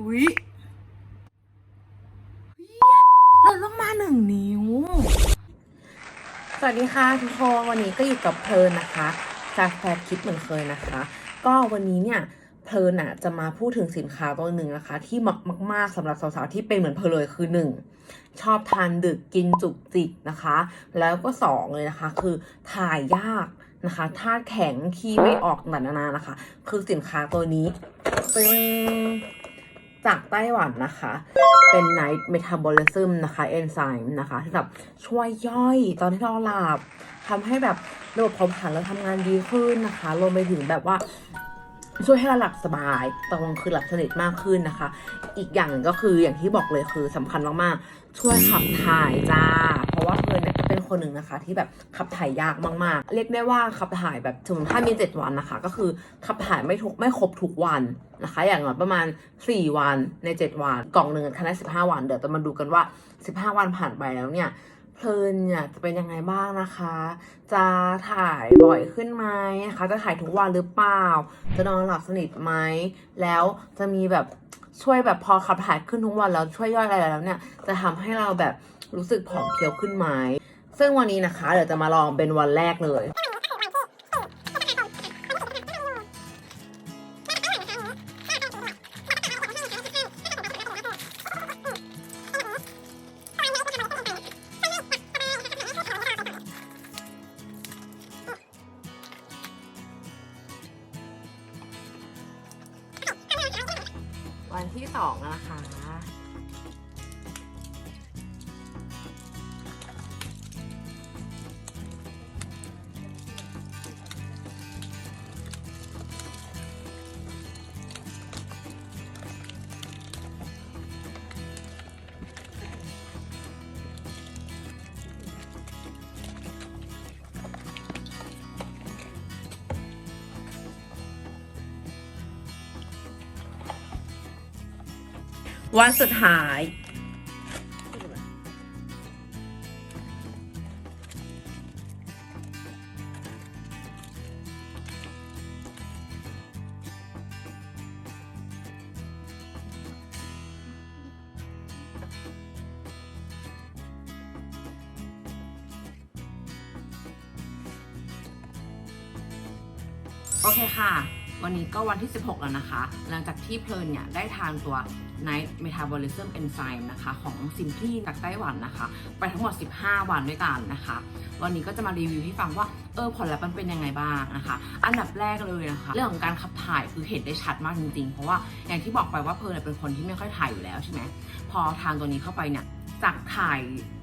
อุ้ยลดลงมาหนึ่งนิ้ว สวัสดีค่ะทุกคนวันนี้ก็อยู่กับเพลินนะคะ จากแฟร์คิดเหมือนเคยนะคะ ก็วันนี้เนี่ยเพลินอะจะมาพูดถึงสินค้าตัวหนึ่งนะคะ ที่มักมาก ๆสำหรับสาวๆที่เป็นเหมือนเพลินเลยคือหนึ่งชอบทานดึกกินจุกจิกนะคะ แล้วก็สองเลยนะคะ คือถ่ายยากนะคะธาตุแข็งขี้ไม่ออกต่างๆนานานะคะ คือสินค้าตัวนี้เป็น จากไต้หวันนะคะ เป็น Night Metabolism นะคะ เอนไซม์นะคะที่แบบช่วยย่อยตอนที่เราหลับทำให้แบบระบบเผาผลาญเราทำงานดีขึ้นนะคะรวมไปถึงแบบว่า ช่วยให้เราหลับสบายตอนกลางคืนหลับสนิทมากขึ้นนะคะ อีกอย่างหนึ่งก็คืออย่างที่บอกเลยคือสำคัญมากๆ ช่วยขับถ่ายจ้า เพราะว่าเพลินเนี่ยก็เป็นคนหนึ่งนะคะ ที่แบบขับถ่ายยากมากๆ เรียกได้ว่าขับถ่ายแบบสมมติถ้ามีเจ็ดวันนะคะ ก็คือขับถ่ายไม่ทุกไม่ครบทุกวันนะคะ อย่างน้อยประมาณ 4 วันใน 7 วัน กล่องหนึ่งคะแนน15 วัน เดี๋ยวจะมาดูกันว่า 15 วันผ่านไปแล้วเนี่ย เพลินเนี่ยจะเป็นยังไงบ้างนะคะ จะถ่ายบ่อยขึ้นไหมนะคะ จะถ่ายทุกวันหรือเปล่า จะนอนหลับสนิทไหม แล้วจะมีแบบช่วยแบบพอขับถ่ายขึ้นทุกวันแล้วช่วยย่อยอะไรแล้วเนี่ย จะทำให้เราแบบรู้สึกผอมเพรียวขึ้นไหม ซึ่งวันนี้นะคะเดี๋ยวจะมาลองเป็นวันแรกเลย วันที่สองนะคะ วันสุดท้าย โอเคค่ะ วันนี้ก็วันที่ 16 แล้วนะคะ หลังจากที่เพลินเนี่ยได้ทานตัว Night Metabolism Enzyme นะคะของ Simply จากไต้หวันนะคะ ไปทั้งหมด 15 วันด้วยกันนะคะ วันนี้ก็จะมารีวิวให้ฟังว่าเออผลลัพธ์มันเป็นยังไงบ้างนะคะ อันดับแรกเลยนะคะ เรื่องของการขับถ่ายคือเห็นได้ชัดมากจริงๆ เพราะว่าอย่างที่บอกไปว่าเพลินเป็นคนที่ไม่ค่อยถ่ายอยู่แล้วใช่ไหมพอทานตัวนี้เข้าไปเนี่ย จากถ่าย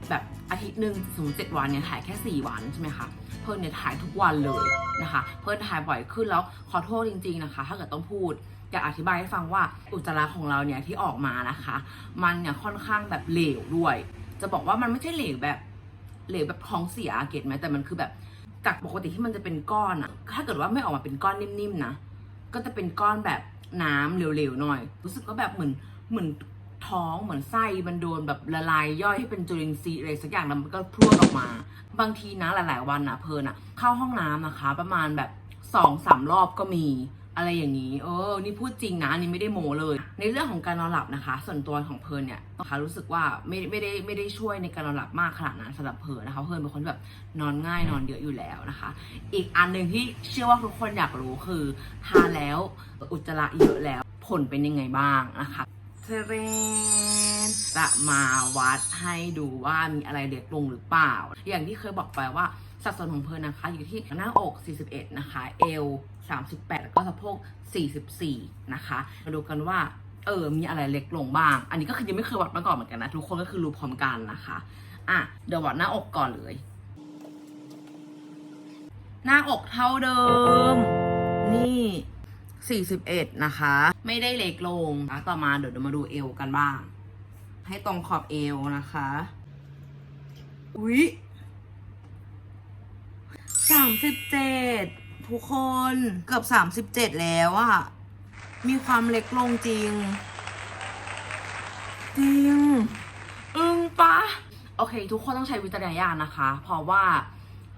แบบอาทิตย์หนึ่งสมมติเจ็ดวันเนี่ยถ่ายแค่ 4 วันใช่ไหมคะเพิ่นเนี่ยถ่ายทุกวันเลยนะคะ เพิ่นถ่ายบ่อยขึ้นแล้วขอโทษจริง ๆนะคะ ถ้าเกิดต้องพูดอยากอธิบายให้ฟังว่าอุจจาระของเราเนี่ยที่ออกมานะคะ มันเนี่ยค่อนข้างแบบเหลวด้วย จะบอกว่ามันไม่ใช่เหลวแบบเหลวแบบท้องเสียเก็ตไหมแต่มันคือแบบจากปกติที่มันจะเป็นก้อนอะถ้าเกิดว่าไม่ออกมาเป็นก้อนนิ่มๆนะก็จะเป็นก้อนแบบน้ำเหลวๆหน่อย รู้สึกก็แบบเหมือนเหมือน ท้องเหมือนไส้มันโดนแบบละลายย่อยให้เป็นจุลินทรีย์อะไรสักอย่างแล้วมันก็พรวดออกมา บางทีนะหลาย ๆ วันนะเพลินอะเข้าห้องน้ำนะคะ ประมาณแบบสองสามรอบก็มีอะไรอย่างนี้ เออ นี่พูดจริงนะนี่ไม่ได้โมเลย ในเรื่องของการนอนหลับนะคะ ส่วนตัวของเพลินเนี่ยนะคะรู้สึกว่าไม่ไม่ได้ไม่ได้ช่วยในการนอนหลับมากขนาดนั้นสำหรับเพลินนะคะเพลินเป็นคนที่แบบนอนง่ายนอนเยอะอยู่แล้วนะคะ อีกอันหนึ่งที่เชื่อว่าทุกคนอยากรู้คือทานแล้วอุจจาระเยอะแล้วผลเป็นยังไงบ้างนะคะ เทเรนจะมาวัดให้ดูว่ามีอะไรเด็กลงหรือเปล่า อย่างที่เคยบอกไปว่าสัดส่วนของเพลินนะคะ อยู่ที่หน้าอก 41 นะคะ เอว 38 แล้วก็สะโพก 44 นะคะ มาดูกันว่าเออ มีอะไรเล็กลงบ้าง อันนี้ก็คือยังไม่เคยวัดมาก่อนเหมือนกันนะ ทุกคนก็คือรู้พร้อมกันนะคะ อะ เดี๋ยววัดหน้าอกก่อนเลย หน้าอกเท่าเดิม นี่ 41 นะคะ ไม่ได้เล็กลงอะต่อมาเดี๋ยวมาดูเอวกันบ้าง ให้ตรงขอบเอวนะคะ อุ๊ยสามสิบเจ็ดทุกคนเกือบสามสิบเจ็ดแล้วอะมีความเล็กลงจริง จริง อึ้งปะโอเค ทุกคนต้องใช้วิจารณญาณนะคะ เพราะว่า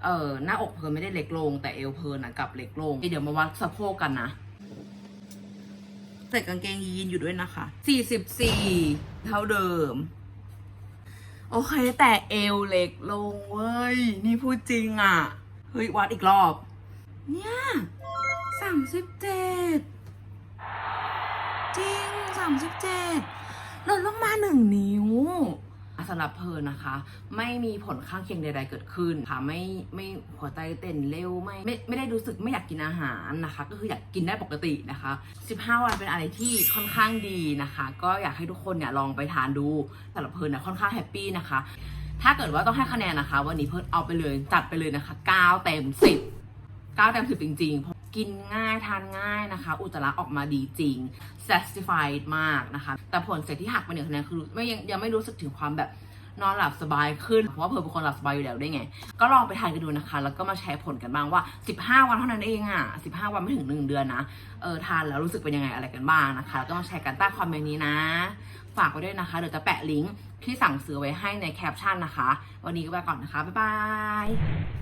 เออหน้าอกเพลินไม่ได้เล็กลง แต่เอวเพลินนะกลับเล็กลง เดี๋ยวมาวัดสะโพกกันนะ ใส่กางเกงยีนอยู่ด้วยนะคะ 44 เท่าเดิม โอเค แต่เอวเล็กลงเว้ย นี่พูดจริงอะ่ะ เฮ้ย วัดอีกรอบ เนี่ยสามสิบเจ็ดจริงสามสิบเจ็ดลดลงมาหนึ่งนิ้ว สำหรับเพลินนะคะ ไม่มีผลข้างเคียงใด ๆ เกิดขึ้นค่ะไม่ไม่หัวใจเต้นเร็วไม่ไม่ไม่ได้รู้สึกไม่อยากกินอาหารนะคะ ก็คืออยากกินได้ปกตินะคะ 15 วันเป็นอะไรที่ค่อนข้างดีนะคะ ก็อยากให้ทุกคนเนี่ยลองไปทานดูสำหรับเพลินเนี่ยค่อนข้างแฮปปี้นะคะ ถ้าเกิดว่าต้องให้คะแนนนะคะ วันนี้เพิ่นเอาไปเลยจัดไปเลยนะคะ9เต็ม10 9เต็ม10จริงๆ กินง่ายทานง่ายนะคะ อุจจาระออกมาดีจริง satisfied มากนะคะ แต่ผลเสร็จที่หักไปหนึ่งคะแนนคือไม่ยังยังไม่รู้สึกถึงความแบบนอนหลับสบายขึ้น เพราะว่าเพิ่นเป็นคนหลับสบายอยู่แล้วได้วยไง ก็ลองไปทานกันดูนะคะ แล้วก็มาแชร์ผลกันบ้างว่า 15 วันเท่านั้นเองอะ 15 วันไม่ถึง 1 เดือนนะ เออทานแล้วรู้สึกเป็นยังไงอะไรกันบ้างนะคะ แล้วก็มาแชร์กันใต้คอมเมนต์นี้นะ ฝากไว้ด้วยนะคะ เดี๋ยวจะแปะลิงก์ที่สั่งซื้อไว้ให้ในแคปชั่นนะคะ วันนี้ก็ไปก่อนนะคะ บ๊ายบาย